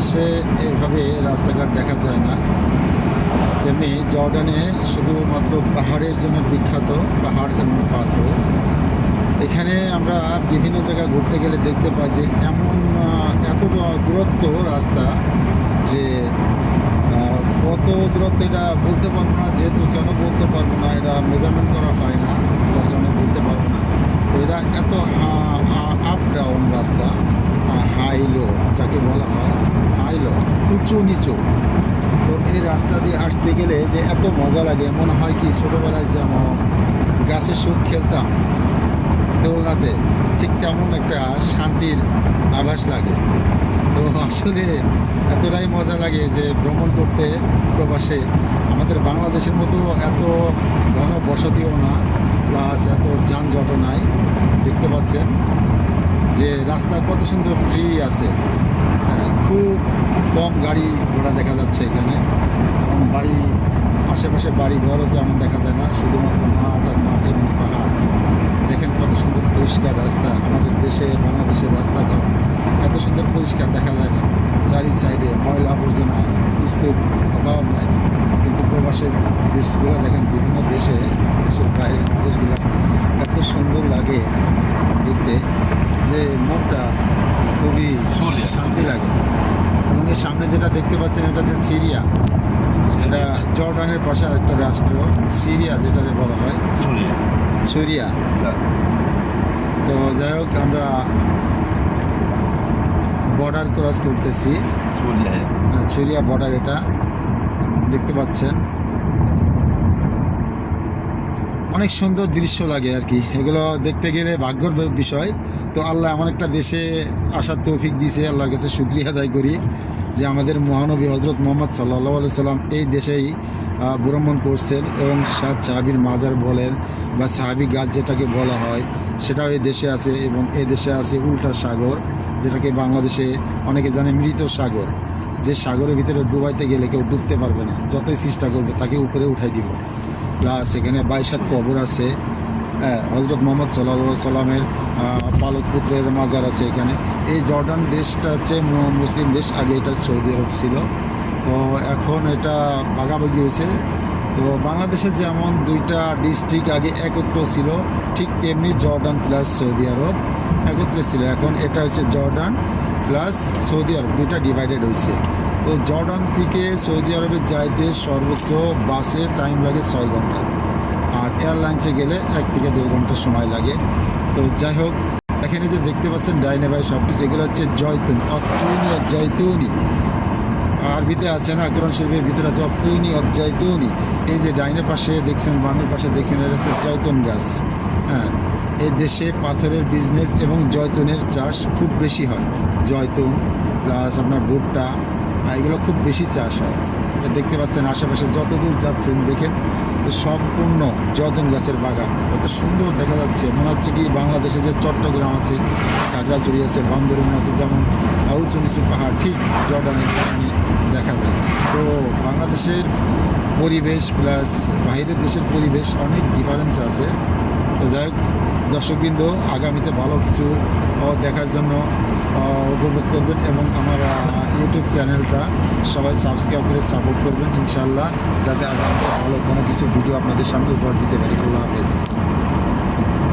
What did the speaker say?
বাংলাদেশে এইভাবে রাস্তাঘাট দেখা যায় না। তেমনি জর্ডানে শুধুমাত্র পাহাড়ের জন্য বিখ্যাত পাহাড় এবং পাথর, এখানে আমরা বিভিন্ন জায়গায় ঘুরতে গেলে দেখতে পাই যে এমন এত দূরত্ব রাস্তা যে কত দূরত্ব এটা বলতে পারব না, যেহেতু কেন বলতে পারব না, এটা মেজারমেন্ট করা হয় না, যার কারণে বলতে পারব না। তো এরা এত আপ ডাউন রাস্তা। হাই লো যাকে বলা হয় হাই লো উঁচু নিচু তো এই রাস্তা দিয়ে আসতে গেলে যে এত মজা লাগে, মনে হয় কি ছোটোবেলায় যেমন গাছের সুখ খেলতাম দোলনাতে, ঠিক তেমন একটা শান্তির আভাস লাগে। তো আসলে এতটাই মজা লাগে যে ভ্রমণ করতে প্রবাসে। আমাদের বাংলাদেশের মতো এত ঘন বসতিও না, প্লাস এত যানজটও নাই। দেখতে পাচ্ছেন? রাস্তা কত সুন্দর ফ্রি আছে। হ্যাঁ, খুব কম গাড়ি ঘোড়া দেখা যাচ্ছে এখানে। এবং বাড়ি আশেপাশে বাড়ি ঘরও তেমন দেখা যায় না শুধুমাত্র মাঠ আর মাঠ এবং পাহাড়। দেখেন কত সুন্দর পরিষ্কার রাস্তা আমাদের দেশে বাংলাদেশের রাস্তাঘাট। এত সুন্দর পরিষ্কার দেখা যায় না। চারি সাইডে ময়লা আবর্জনা স্তূপ অভাব নাই। কিন্তু প্রবাসের দেশগুলো দেখেন বিভিন্ন দেশে দেশের বাইরে দেশগুলো এত সুন্দর লাগে। দেখতে যে মুখটা খুবই শান্তি লাগে। এবং এর সামনে যেটা দেখতে পাচ্ছেন এটা হচ্ছে সিরিয়া। এটা জর্ডানের পাশে আরেকটা রাষ্ট্র সিরিয়া যেটাকে বলা হয়। সুরিয়া। সুরিয়া। তো যাই হোক আমরা বর্ডার ক্রস করতেছি। সুরিয়া। বর্ডার হ্যাঁ, এটা। দেখতে পাচ্ছেন। অনেক সুন্দর দৃশ্য লাগে আর কি। এগুলো দেখতে গেলে ভাগ্যর বিষয়। তো আল্লাহ এমন একটা দেশে আসার তৌফিক দিয়েছে আল্লাহর কাছে শুক্রিয়া আদায় করি যে আমাদের মহানবী হজরত মোহাম্মদ সাল্লাহ সাল্লাম এই দেশেই ভ্রমণ করছেন এবং সাত সাহাবির মাজার বলেন বা সাহাবি গাছ যেটাকে বলা হয়, সেটাও এই দেশে আছে এবং এই দেশে আছে উল্টা সাগর, যেটাকে বাংলাদেশে অনেকে জানে মৃত সাগর। যে সাগরের ভিতরে ডুবাইতে গেলে কেউ ডুবতে পারবে না। যতই চেষ্টা করবে, তাকে উপরে উঠাই দিব। প্লাস এখানে বাইশাত কবর আছে। হ্যাঁ হজরত মোহাম্মদ সাল্লা সাল্লামের পালক পুত্রের মাজার আছে এখানে। এই জর্ডান দেশটা হচ্ছে মুসলিম দেশ, আগে এটা সৌদি আরব ছিল। তো এখন এটা ভাগাভাগি হয়েছে। তো বাংলাদেশে যেমন দুইটা ডিস্ট্রিক্ট আগে একত্র ছিল, ঠিক তেমনি জর্ডান প্লাস সৌদি আরব একত্রে ছিল। এখন এটা হচ্ছে জর্ডান। প্লাস সৌদি আরব, দুইটা ডিভাইডেড হয়েছে তো জর্ডান থেকে সৌদি আরবে যাইতে সর্বোচ্চ বাসে টাইম লাগে ছয় ঘণ্টা। আর এয়ারলাইন্সে গেলে এক থেকে দেড় ঘণ্টা সময় লাগে। তো যাই হোক, এখানে যে দেখতে পাচ্ছেন ডাইনে ভাই সব কিছু এগুলো হচ্ছে জয়তুন অত্যুনি জয়তুনি। আরবিতে আছে না, কোরআন শরীফের ভিতরে আছে অত্যুনি অজয়তুনি এই যে ডাইনের পাশে দেখছেন, বামের পাশে দেখছেন, এটা হচ্ছে জয়তুন গাছ। হ্যাঁ এই দেশে পাথরের বিজনেস এবং জয়তুনের চাষ খুব বেশি হয়। জয়তুন প্লাস আপনার ভুট্টা এগুলো খুব বেশি চাষ হয়। দেখতে পাচ্ছেন আশেপাশে যত দূর যাচ্ছেন, দেখেন সম্পূর্ণ জয়তুন গাছের বাগান। কত সুন্দর দেখা যাচ্ছে। মনে হচ্ছে কি বাংলাদেশে যে চট্টগ্রাম আছে, খাগড়াছড়ি আছে, বান্দরবান আছে, যেমন উঁচু নিচু পাহাড়, ঠিক জর্ডানের পাহাড়ে দেখা যায়। তো বাংলাদেশের পরিবেশ প্লাস বাইরের দেশের পরিবেশ অনেক ডিফারেন্স আছে। তো যাই হোক দর্শকবৃন্দ, আগামীতে ভালো কিছু দেখার জন্য উপভোগ করবেন এবং আমার ইউটিউব চ্যানেলটা সবাই সাবস্ক্রাইব করে সাপোর্ট করবেন ইনশাল্লাহ যাতে আগামীতে ভালো কোনো কিছু ভিডিও আপনাদের সামনে উপহার দিতে পারি। আল্লাহ হাফেজ।